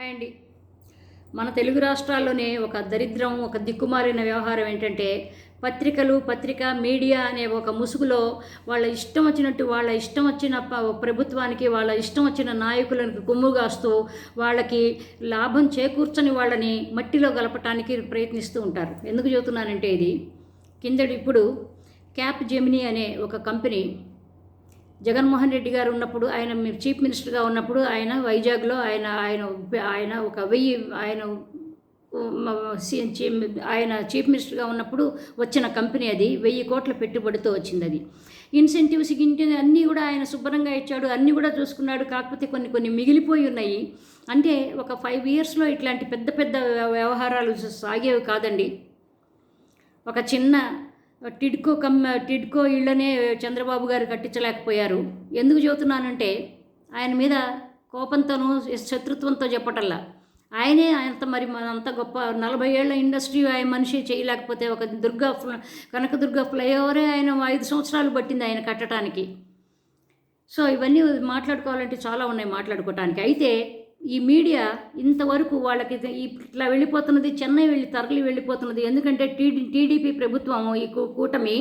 Hi అండి. మన తెలుగు రాష్ట్రాల్లోనే ఒక దరిద్రం ఒక దిక్కుమాలిన వ్యవహారం ఏంటంటే పత్రికలు పత్రిక మీడియా అనే ఒక ముసుగులో వాళ్ళ ఇష్టం వచ్చినట్టు వాళ్ళ ఇష్టం వచ్చిన ప- ప్రభుత్వానికి వాళ్ళ ఇష్టం వచ్చిన నాయకులకు కొమ్ము కాస్తూ వాళ్ళకి లాభం చేకూర్చని వాళ్ళని మట్టిలో గలపటానికి ప్రయత్నిస్తూ ఉంటారు. ఎందుకు చెబుతున్నానంటే ఇది కిందటి ఇప్పుడు క్యాప్ జెమినీ అనే ఒక కంపెనీ జగన్మోహన్ రెడ్డి గారు ఉన్నప్పుడు ఆయన మీ- చీఫ్ మినిస్టర్గా ఉన్నప్పుడు ఆయన వైజాగ్లో ఆయన ఆయన ఆయన ఒక వెయ్యి ఆయన ఆయన చీఫ్ మినిస్టర్గా ఉన్నప్పుడు వచ్చిన కంపెనీ అది వెయ్యి కోట్ల పెట్టుబడితో వచ్చింది అది. ఇన్సెంటివ్స్ గింటి అన్నీ కూడా ఆయన శుభ్రంగా ఇచ్చాడు అన్నీ కూడా చూసుకున్నాడు కాకపోతే కొన్ని కొన్ని మిగిలిపోయి ఉన్నాయి. అంటే ఒక ఫైవ్ ఇయర్స్లో ఇట్లాంటి పెద్ద పెద్ద వ్యవహారాలు సాగేవి కాదండి. ఒక చిన్న టిడ్కో కమ్ టిడ్కో ఇళ్ళనే చంద్రబాబు గారు కట్టించలేకపోయారు. ఎందుకు చెబుతున్నానంటే ఆయన మీద కోపంతోనూ శత్రుత్వంతో చెప్పటల్లా. ఆయనే అంత మరి అంత గొప్ప నలభై ఏళ్ళ ఇండస్ట్రీ ఆయన మనిషి చేయలేకపోతే ఒక దుర్గా కనకదుర్గ ఫ్లైఓవరే ఆయన ఐదు సంవత్సరాలు పట్టింది ఆయన కట్టడానికి సో ఇవన్నీ మాట్లాడుకోవాలంటే చాలా ఉన్నాయి మాట్లాడుకోవటానికి అయితే ఈ మీడియా ఇంతవరకు వాళ్ళకి ఇట్లా వెళ్ళిపోతున్నది చెన్నై వెళ్ళి తరలి వెళ్ళిపోతున్నది. ఎందుకంటే టీడీ టీడీపీ ప్రభుత్వం ఈ కూటమి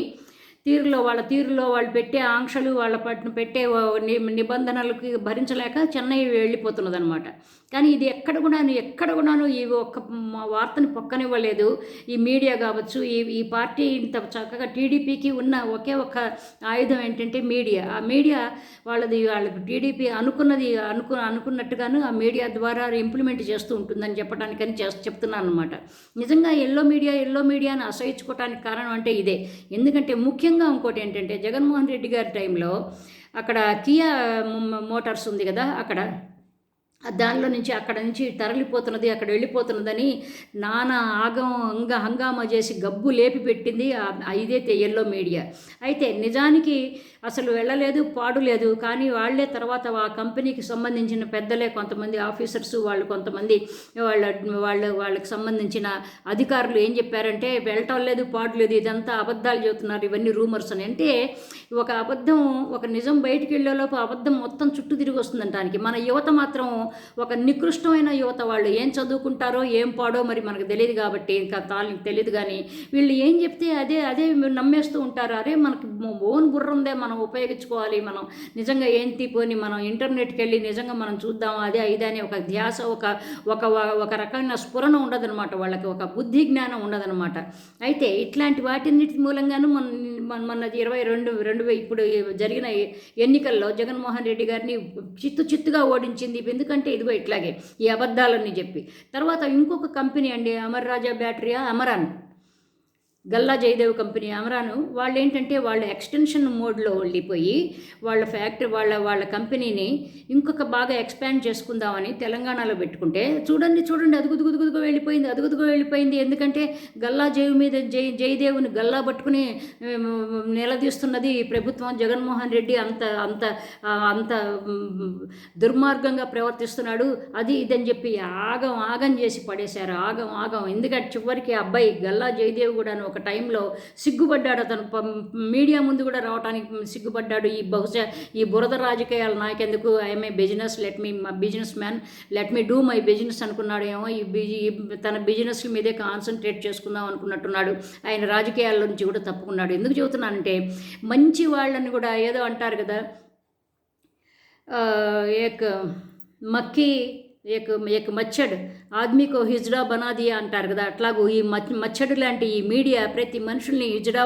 తీరులో వాళ్ళ తీరులో వాళ్ళు పెట్టే ఆంక్షలు వాళ్ళ పట్టిన పెట్టే ని- నిబంధనలకి భరించలేక చెన్నై వెళ్ళిపోతున్నది అనమాట కానీ ఇది ఎక్కడ కూడాను ఎక్కడ కూడాను ఈ ఒక్క వార్తని పక్కనివ్వలేదు. ఈ మీడియా కావచ్చు ఈ ఈ పార్టీ ఇంత చక్కగా టీడీపీకి ఉన్న ఒకే ఒక ఆయుధం ఏంటంటే మీడియా. ఆ మీడియా వాళ్ళది వాళ్ళకి టీడీపీ అనుకున్నది అనుకు అనుకున్నట్టుగాను ఆ మీడియా ద్వారా ఇంప్లిమెంట్ చేస్తూ ఉంటుందని చెప్పడానికని చే చెప్తున్నాను అనమాట నిజంగా ఎల్లో మీడియా ఎల్లో మీడియాని అసహించుకోవడానికి కారణం అంటే ఇదే. ఎందుకంటే ముఖ్యంగా ఇంకోటి ఏంటంటే జగన్మోహన్ రెడ్డి గారి టైంలో అక్కడ కియా మోటార్స్ ఉంది కదా అక్కడ దానిలో నుంచి అక్కడ నుంచి తరలిపోతున్నది అక్కడ వెళ్ళిపోతున్నదని నానా ఆగం అంగ హంగామా చేసి గబ్బు లేపి పెట్టింది ఇదైతే ఎల్లో మీడియా అయితే నిజానికి అసలు వెళ్ళలేదు పాడు లేదు. కానీ వాళ్ళే తర్వాత ఆ కంపెనీకి సంబంధించిన పెద్దలే కొంతమంది ఆఫీసర్స్ వాళ్ళు కొంతమంది వాళ్ళ వాళ్ళ వాళ్ళకి సంబంధించిన అధికారులు ఏం చెప్పారంటే వెళ్ళటం లేదు పాడు లేదు ఇదంతా అబద్ధాలు చెబుతున్నారు ఇవన్నీ రూమర్స్ అని. అంటే ఒక అబద్ధం ఒక నిజం బయటికి వెళ్ళేలోపు అబద్ధం మొత్తం చుట్టూ తిరిగి వస్తుందంటానికి. మన యువత మాత్రం ఒక నికృష్టమైన యువత వాళ్ళు ఏం చదువుకుంటారో ఏం పాడో మరి మనకు తెలియదు కాబట్టి ఇంకా తాళ్ళకి తెలియదు కానీ వీళ్ళు ఏం చెప్తే అదే అదే నమ్మేస్తూ ఉంటారు. అరే మనకి ఓన్ బుర్ర ఉందే మనం ఉపయోగించుకోవాలి మనం నిజంగా ఏం తీపోని మనం ఇంటర్నెట్కి వెళ్ళి నిజంగా మనం చూద్దాం అదే ఇదే ఒక ధ్యాస ఒక ఒక ఒక రకమైన స్ఫురణ ఉండదనమాట వాళ్ళకి ఒక బుద్ధి జ్ఞానం ఉండదనమాట అయితే ఇట్లాంటి వాటిన్నిటి మూలంగాను మన మన ఇరవై రెండు రెండు వే- ఇప్పుడు జరిగిన ఎన్నికల్లో జగన్మోహన్ రెడ్డి గారిని చిత్తు చిత్తుగా ఓడించింది. ఎందుకంటే ఇదిగో ఇట్లాగే ఈ అబద్ధాలన్నీ చెప్పి. తర్వాత ఇంకొక కంపెనీ అండి అమర్ రాజా బ్యాటరీయా? అమరాన్. గల్లా జయదేవ్ కంపెనీ అమరాను వాళ్ళు ఏంటంటే వాళ్ళ ఎక్స్టెన్షన్ మోడ్లో వెళ్ళిపోయి వాళ్ళ ఫ్యాక్టరీ వాళ్ళ వాళ్ళ కంపెనీని ఇంకొక బాగా ఎక్స్పాండ్ చేసుకుందామని తెలంగాణలో పెట్టుకుంటే చూడండి చూడండి అదుగుదుగుదుగుదుగు వెళ్ళిపోయింది అదుగుదుగు వెళ్ళిపోయింది. ఎందుకంటే గల్లా జయ మీద జై జయదేవుని గల్లా పట్టుకుని నిలదీస్తున్నది ప్రభుత్వం. జగన్మోహన్ రెడ్డి అంత అంత అంత దుర్మార్గంగా ప్రవర్తిస్తున్నాడు. అది ఇదని చెప్పి ఆగం ఆగం చేసి పడేశారు. ఆగం ఆగం. ఎందుకంటే చివరికి అబ్బాయి గల్లా జయదేవ్ కూడా ఒక టైంలో సిగ్గుపడ్డాడు అతను. మీడియా ముందు కూడా రావడానికి సిగ్గుపడ్డాడు. ఈ బహుశా ఈ బురద రాజకీయాలు నాకెందుకు I'm a business let me businessman let me do my business అనుకున్నాడు ఏమో. ఈ బిజీ తన బిజినెస్ మీదే కాన్సన్ట్రేట్ చేసుకుందాం అనుకున్నట్టున్నాడు. ఆయన రాజకీయాల నుంచి కూడా తప్పుకున్నాడు. ఎందుకు చెబుతున్నానంటే మంచి వాళ్ళని కూడా ఏదో అంటారు కదా ఏక్ మక్కి ఏక ఏక మచ్చడ్. ఆద్మీకో హిజ్డా బనాదియా అంటారు కదా అట్లాగూ ఈ మచ్చడు లాంటి ఈ మీడియా ప్రతి మనుషుల్ని హిజ్డా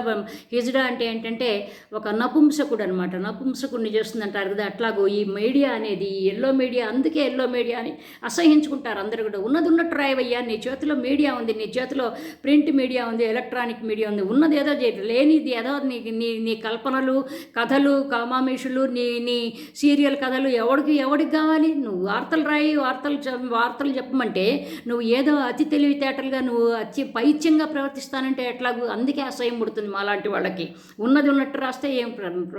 హిజ్డా అంటే ఏంటంటే ఒక నపుంసకుడు అనమాట నపుంసకుడిని చేస్తుంది అంటారు కదా అట్లాగూ ఈ మీడియా అనేది ఈ ఎల్లో మీడియా అందుకే ఎల్లో మీడియా అని అసహించుకుంటారు అందరూ కూడా. ఉన్నది ఉన్నట్టు రాయవయ్యా నీ చేతిలో మీడియా ఉంది నీ చేతిలో ప్రింట్ మీడియా ఉంది ఎలక్ట్రానిక్ మీడియా ఉంది ఉన్నది ఏదో లేనిది ఏదో నీ నీ నీ కల్పనలు కథలు కామామేషులు నీ నీ సీరియల్ కథలు ఎవడికి ఎవడికి కావాలి? నువ్వు వార్తలు రాయి వార్తలు వార్తలు వార్తలు చెప్పమంటే నువ్వు ఏదో అతి తెలివితేటలుగా నువ్వు అతి పైత్యంగా ప్రవర్తిస్తానంటే ఎట్లాగూ అందుకే అసహ్యం పుడుతుంది మాలాంటి వాళ్ళకి. ఉన్నది ఉన్నట్టు రాస్తే ఏం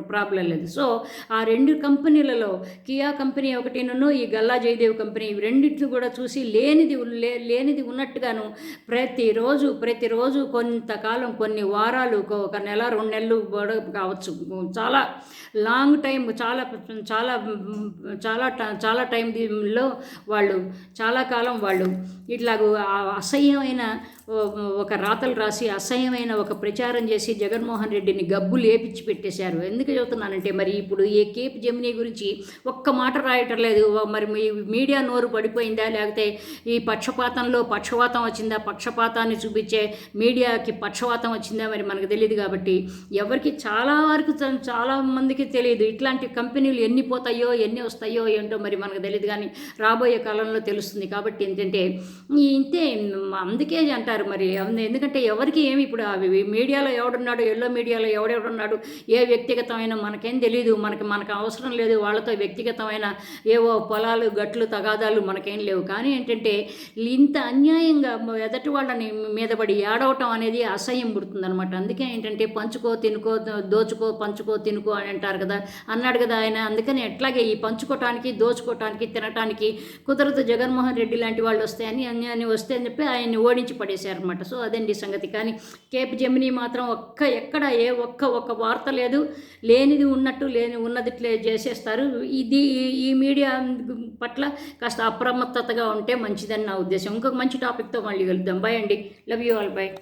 ప్రాబ్లం లేదు. సో ఆ రెండు కంపెనీలలో కియా కంపెనీ ఒకటి నన్ను ఈ గల్లా జయదేవ్ కంపెనీ ఇవి రెండింటిని కూడా చూసి లేనిది లేనిది ఉన్నట్టుగాను ప్రతిరోజు ప్రతిరోజు కొంతకాలం కొన్ని వారాలు ఒక- నెల రెండు నెలలు కావచ్చు. చాలా లాంగ్ టైం చాలా చాలా చాలా చాలా టైంలో వాళ్ళు చాలా కాలం వాళ్ళు ఇట్లాగూ అసహ్యమైన ఒక రాతలు రాసి అసహ్యమైన ఒక ప్రచారం చేసి జగన్మోహన్ రెడ్డిని గబ్బు లేపించి పెట్టేశారు. ఎందుకు చెబుతున్నానంటే మరి ఇప్పుడు ఈ కేప్ జమినీ గురించి ఒక్క మాట రాయటం లేదు. మరి మీడియా నోరు పడిపోయిందా? లేకపోతే ఈ పక్షపాతంలో పక్షపాతం వచ్చిందా? పక్షపాతాన్ని చూపించే మీడియాకి పక్షపాతం వచ్చిందా? మరి మనకు తెలియదు కాబట్టి ఎవరికి చాలా వరకు చాలా మందికి తెలియదు ఇట్లాంటి కంపెనీలు ఎన్ని పోతాయో ఎన్ని వస్తాయో ఏంటో మరి మనకు తెలియదు కానీ రాబోయే కాలంలో తెలుస్తుంది. కాబట్టి ఏంటంటే ఇంతే. అందుకే అంటారు మరి. ఎందుకంటే ఎవరికి ఏమి ఇప్పుడు అవి మీడియాలో ఎవడున్నాడు ఎల్లో మీడియాలో ఎవడెవడున్నాడు ఏ వ్యక్తిగతమైన మనకేం తెలియదు మనకి మనకు అవసరం లేదు వాళ్ళతో వ్యక్తిగతమైన ఏవో పొలాలు గట్లు తగాదాలు మనకేం లేవు. కానీ ఏంటంటే ఇంత అన్యాయంగా ఎదటి వాళ్ళని మీద పడి ఏడవటం అనేది అసహ్యం పుడుతుందనమాట అందుకే ఏంటంటే పంచుకో తినుకో దోచుకో పంచుకో తినుకో అని అంటారు కదా. అన్నాడు కదా ఆయన. అందుకని ఎట్లాగే ఈ పంచుకోవటానికి దోచుకోవటానికి తినటానికి కుదరదు జగన్మోహన్ రెడ్డి లాంటి వాళ్ళు వస్తాయని అన్యాన్ని వస్తాయని వస్తే అని చెప్పి ఆయన్ని ఓడించి చేశారనమాట సో అదండి సంగతి. కానీ కేప్ జమినీ మాత్రం ఒక్క ఎక్కడ ఏ ఒక్క ఒక్క వార్త లేదు. లేనిది ఉన్నట్టు లేని ఉన్నది చేసేస్తారు. ఇది ఈ- ఈ మీడియా పట్ల కాస్త అప్రమత్తతగా ఉంటే మంచిదని నా ఉద్దేశం. ఇంకొక మంచి టాపిక్తో మళ్ళీ కలుద్దాం. బాయ్ అండి. Love you all. బాయ్